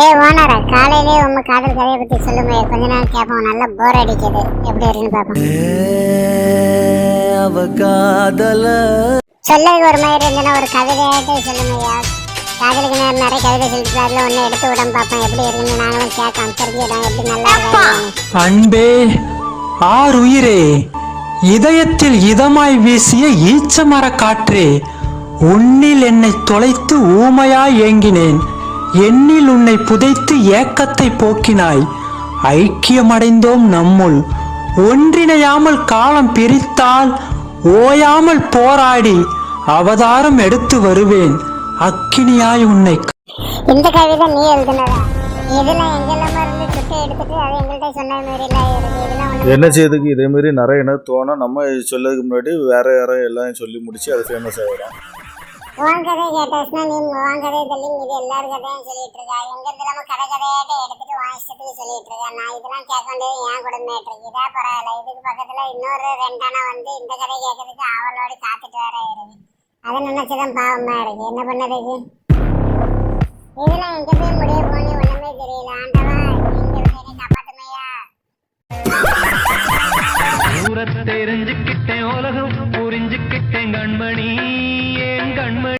ஏய் ஓனரா காலையிலே உங்க காதல் கதையை பத்தி சொல்லுங்க கொஞ்ச நேரம் கேட்போம். நல்லா போர் அடிக்குது. எப்படி இருக்குன்னு பார்ப்போம். அவ காதல? சொல்லதுக்கு ஒரு மாதிரி இருந்ததுன்னா ஒரு கவிதையாட்டே சொல்லுங்கய்யா காதலுக்கு நேரம் நிறைய கவிதை சொல்லிட்டு ஒன்று எடுத்து விட பார்ப்போம். எப்படி இருக்குன்னு நாங்களும் கேட்க தெரிஞ்சுக்கிட்டோம் எப்படி நல்லா அன்பே ஆறுயிரே இதயத்தில் இதமாய் வீசிய ஈச்சமர காற்றே உன்னில் என்னை தொலைத்து ஊமையாய் ஏங்கினேன். எண்ணில் உன்னை புதைத்து ஏக்கத்தை போக்கினாய். ஐக்கியமடைந்தோம் நம்முள். ஒன்றிணையாமல் காலம் பிரித்தால் ஓயாமல் போராடி அவதாரம் எடுத்து வருவேன். அக்கினியாய் உன்னை இந்த கவிதை நீ எழுதுனதா? இதெல்லாம் எங்கெல்லாம இருந்து சுட்டு எடுத்துட்டு அது எங்கள்கிட்ட சொன்ன மாதிரி எல்லாம் இருக்கு இதெல்லாம் ஒண்ணு என்ன செய்யுதுக்கு இதே மாதிரி நிறைய என்ன தோணும் நம்ம சொல்லதுக்கு முன்னாடி வேற யாரோ எல்லாம் சொல்லி முடிச்சு அது ஃபேமஸ் ஆகிடும் உன் கதை கேட்டாச்சுன்னா நீ உன் கதை தள்ளி இது எல்லாரும் கதையும் சொல்லிட்டு இருக்கா? எங்க இல்லாம கதை கதையாட்ட எடுத்துட்டு உன் இஷ்டத்துக்கு சொல்லிட்டு இருக்கா? நான் இதெல்லாம் கேட்க வேண்டியது என் குடும்பம் இருக்கு இதா பரவாயில்ல. இதுக்கு பக்கத்துல இன்னொரு ரெண்டானா வந்து இந்த கதை கேட்கறதுக்கு அவளோட காத்துட்டு வேற இருக்கு. அதை நினைச்சதான் பாவமா இருக்கு. என்ன பண்ணதுக்கு இதெல்லாம் எங்க போய் முடிய போனே ஒண்ணுமே தெரியல. ஆண்டவா நீங்க காப்பாத்துமையா? தூரத்தை தெரிஞ்சுக்கிட்டேன் உலகம் புரிஞ்சுக்கிட்டேன் கண்மணி. ஏன் கண்மணி